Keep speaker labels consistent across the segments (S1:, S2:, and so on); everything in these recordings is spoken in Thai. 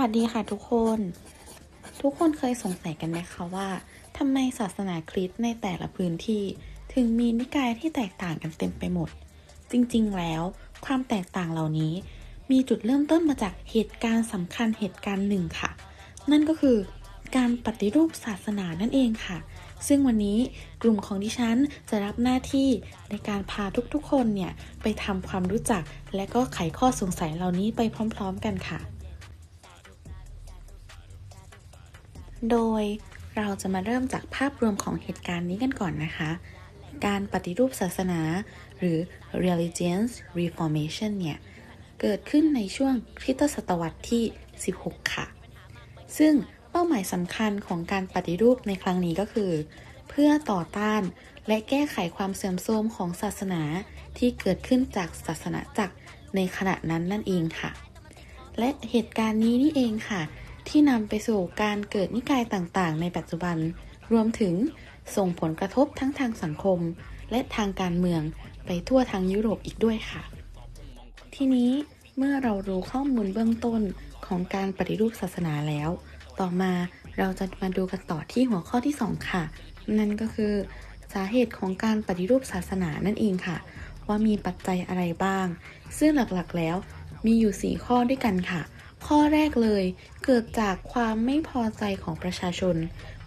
S1: วัสดีค่ะทุกคน ทุกคนเคยสงสัยกันไหมคะว่าทำไมศาสนาคริสต์ในแต่ละพื้นที่ ถึงมีนิกายที่แตกต่างกันเต็มไปหมด จริงๆ แล้ว ความแตกต่างเหล่านี้ มีจุดเริ่มต้นมาจากเหตุการณ์สำคัญเหตุการณ์หนึ่งค่ะ นั่นก็คือการปฏิรูปศาสนานั่นเองค่ะ ซึ่งวันนี้กลุ่มของดิฉันจะรับหน้าที่ในการพาทุกๆ คนเนี่ย ไปทำความรู้จัก และก็ไขข้อสงสัยเหล่านี้ไปพร้อม ๆ กันค่ะ โดยเราจะมาเริ่มจากภาพรวมของเหตุการณ์นี้กันก่อนนะคะ การปฏิรูปศาสนา หรือ religious reformation เนี่ย เกิดขึ้นในช่วงคริสตศตวรรษที่ 16 ค่ะ ซึ่งเป้าหมายสำคัญของการปฏิรูปในครั้งนี้ก็คือ เพื่อต่อต้านและแก้ไขความเสื่อมโทรมของศาสนาที่เกิดขึ้นจากศาสนาจักรในขณะนั้นนั่นเองค่ะ และเหตุการณ์นี้นี่เองค่ะ ที่นำไปสู่การเกิดนิกายต่างๆ ในปัจจุบัน รวมถึงส่งผลกระทบทั้งทางสังคม และทางการเมืองไปทั่วทางยุโรปอีกด้วยค่ะ ทีนี้เมื่อเรารู้ข้อมูลเบื้องต้นของการปฏิรูปศาสนาแล้ว ต่อมาเราจะมาดูกันต่อที่หัวข้อที่ 2 ค่ะ นั่นก็คือ สาเหตุของการปฏิรูปศาสนานั่นเองค่ะ ว่ามีปัจจัยอะไรบ้าง ซึ่งหลักๆแล้วมีอยู่ 4 ข้อด้วยกันค่ะ ข้อแรกเลยเกิดจากความไม่พอใจของประชาชน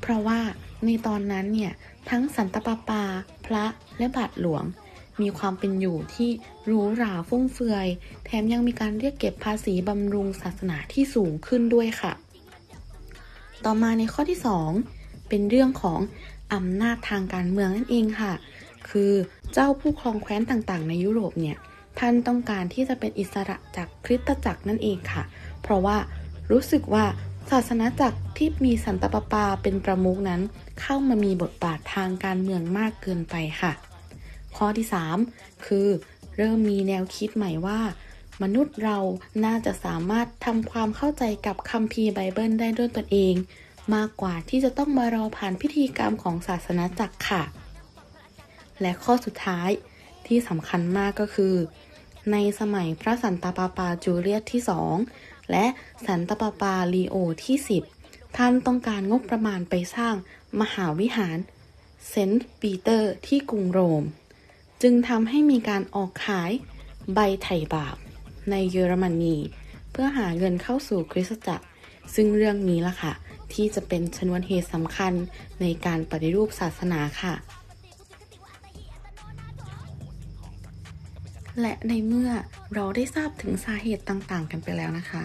S1: เพราะว่าในตอนนั้นเนี่ยทั้งสันตปาปา พระและบาทหลวง มีความเป็นอยู่ที่หรูหราฟุ่มเฟือย แถมยังมีการเรียกเก็บภาษีบำรุงศาสนาที่สูงขึ้นด้วยค่ะ ต่อมาในข้อที่ 2 เป็นเรื่องของอำนาจทางการเมืองนั่นเองค่ะ คือเจ้าผู้ครองแคว้นต่างๆ ในยุโรปเนี่ยท่านต้องการที่จะเป็นอิสระจากคริสตจักรนั่นเองค่ะ เพราะว่ารู้สึกว่าศาสนาจักรที่มีสันตปาปาเป็นประมุขนั้นเข้ามามีบทบาททางการเมืองมากเกินไปค่ะ ข้อที่ 3 คือ เริ่มมีแนวคิดใหม่ว่า มนุษย์เราน่าจะสามารถทำความเข้าใจกับคัมภีร์ไบเบิลได้ด้วยตนเอง มากกว่าที่จะต้องมารอผ่านพิธีกรรมของศาสนาจักรค่ะ และข้อสุดท้ายที่สำคัญมากก็คือ ในสมัยพระสันตะปาปาจูเลียสที่2 และสันตปาปาลีโอที่ 10 ท่านต้องการงบประมาณไปสร้างมหาวิหารเซนต์ปีเตอร์ที่กรุงโรม จึงทำให้มีการออกขายใบไถ่บาปในเยอรมนี เพื่อหาเงินเข้าสู่คริสตจักร ซึ่งเรื่องนี้ล่ะค่ะ ที่จะเป็นชนวนเหตุสำคัญในการปฏิรูปศาสนาค่ะ และในเมื่อเราได้ทราบถึงสาเหตุต่างๆ กันไปแล้วนะคะ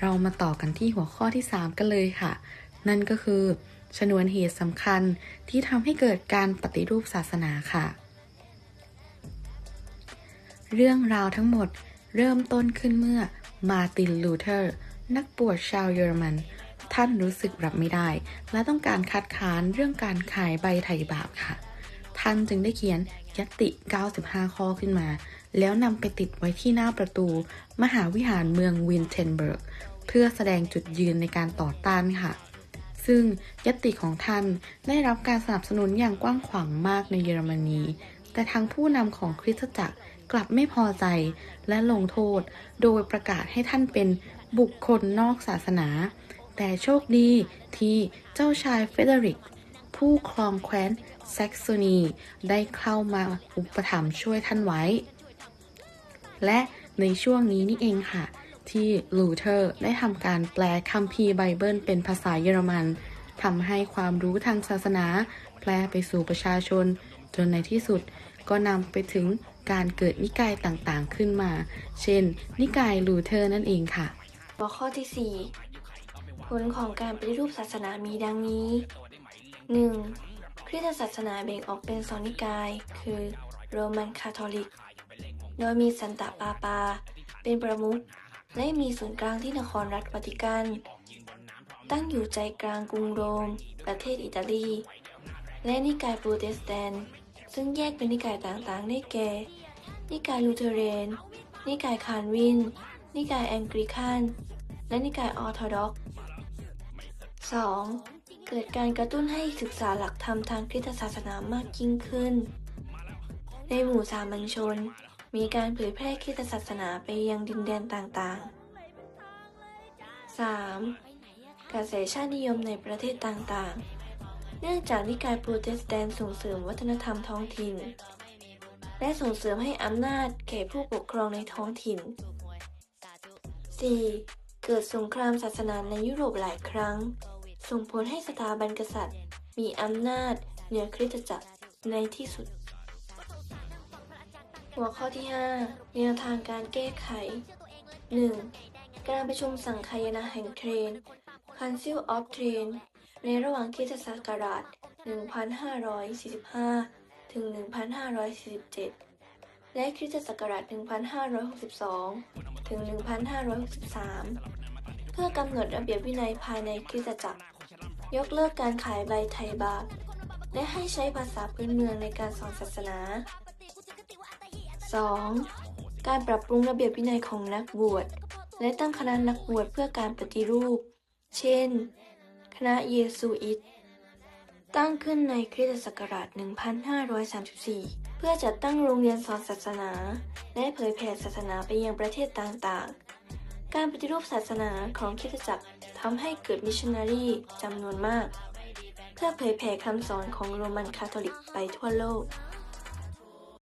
S1: เรามาต่อกันที่หัวข้อที่ 3 กันเลยค่ะ นั่นก็คือ ชนวนเหตุสำคัญที่ทำให้เกิดการปฏิรูปศาสนาค่ะ เรื่องราวทั้งหมดเริ่มต้นขึ้นเมื่อมาตินลูเทอร์ นักบวชชาวเยอรมัน ท่านรู้สึกรับไม่ได้ และต้องการคัดค้านเรื่องการขายใบไถ่บาปค่ะ ท่านจึงได้เขียน ยติ 95 ข้อขึ้นมา แล้วนำไปติดไว้ที่หน้าประตู มหาวิหารเมืองวินเทนเบิร์ก เพื่อแสดงจุดยืนในการต่อต้านค่ะ ซึ่งยติของท่านได้รับการสนับสนุนอย่างกว้างขวางมากในเยอรมนี แต่ทางผู้นำของคริสตจักรกลับไม่พอใจและลงโทษ โดยประกาศให้ท่านเป็นบุคคลนอกศาสนา แต่โชคดีที่เจ้าชายเฟเดริก ผู้ครองแคว้นแซกโซนีได้เข้ามาอุปถัมภ์ช่วยท่านไว้ และในช่วงนี้นี่เองค่ะ ที่ลูเทอร์ได้ทำการแปลคัมภีร์ไบเบิลเป็นภาษาเยอรมันทำให้ความรู้ทางศาสนา แพร่ไปสู่ประชาชน จนในที่สุดก็นำไปถึงการเกิดนิกายต่างๆขึ้นมา เช่น นิกายลูเทอร์นั่นเองค่ะ
S2: หัวข้อที่ 4 ผลของการปฏิรูปศาสนามีดังนี้ 1. คริสตศาสนาแบ่งออกเป็นสองนิกาย คือโรมันคาทอลิก โดยมีสันตะปาปา เป็นประมุขและมีศูนย์กลางที่นครรัฐวาติกัน ตั้งอยู่ใจกลางกรุงโรม ประเทศอิตาลี และนิกายโปรเตสแตนต์ซึ่งแยกเป็นนิกายต่างๆ ได้แก่ นิกายลูเทเรน นิกายคานวิน นิกายแองกริคัน และนิกายออร์โธดอกซ์ 2. เกิดการกระตุ้นให้ศึกษาหลักธรรมทางคริสตศาสนามากยิ่งขึ้น ในหมู่สามัญชน มีการเผยแพร่คริสตศาสนาไปยังดินแดนต่างๆ 3. กระแสชาตินิยมในประเทศต่างๆ เนื่องจากนิกายโปรเตสแตนต์ส่งเสริมวัฒนธรรมท้องถิ่น และส่งเสริมให้อำนาจแก่ผู้ปกครองในท้องถิ่น 4. เกิดสงครามศาสนาในยุโรปหลายครั้ง ส่งผลให้สถาบันกษัตริย์ มีอำนาจเหนือคริสตจักรในที่สุด หัวข้อที่ 5 แนวทางการแก้ไข 1. การประชุมสังคายนาแห่งเทรน Council of Trent ในระหว่างคริสตศักราช 1545 ถึง 1547 และคริสตศักราช 1562 ถึง 1563 เพื่อกำหนดระเบียบวินัยภายในคริสตจักร ยกเลิกการขายใบไทยบาปและให้ใช้ภาษาพื้นเมืองในการสอนศาสนา 2. การปรับปรุงระเบียบวินัยของนักบวช และตั้งคณะนักบวชเพื่อการปฏิรูป เช่น คณะเยซูอิต ตั้งขึ้นในคริสตศักราช 1534 เพื่อจัดตั้งโรงเรียนสอนศาสนา และเผยแผ่ศาสนาไปยังประเทศต่างๆ การปฏิรูปศาสนาของคริสตจักรทำให้เกิดมิชชันนารีจำนวนมาก เพื่อเผยแผ่คำสอนของโรมันคาทอลิกไปทั่วโลก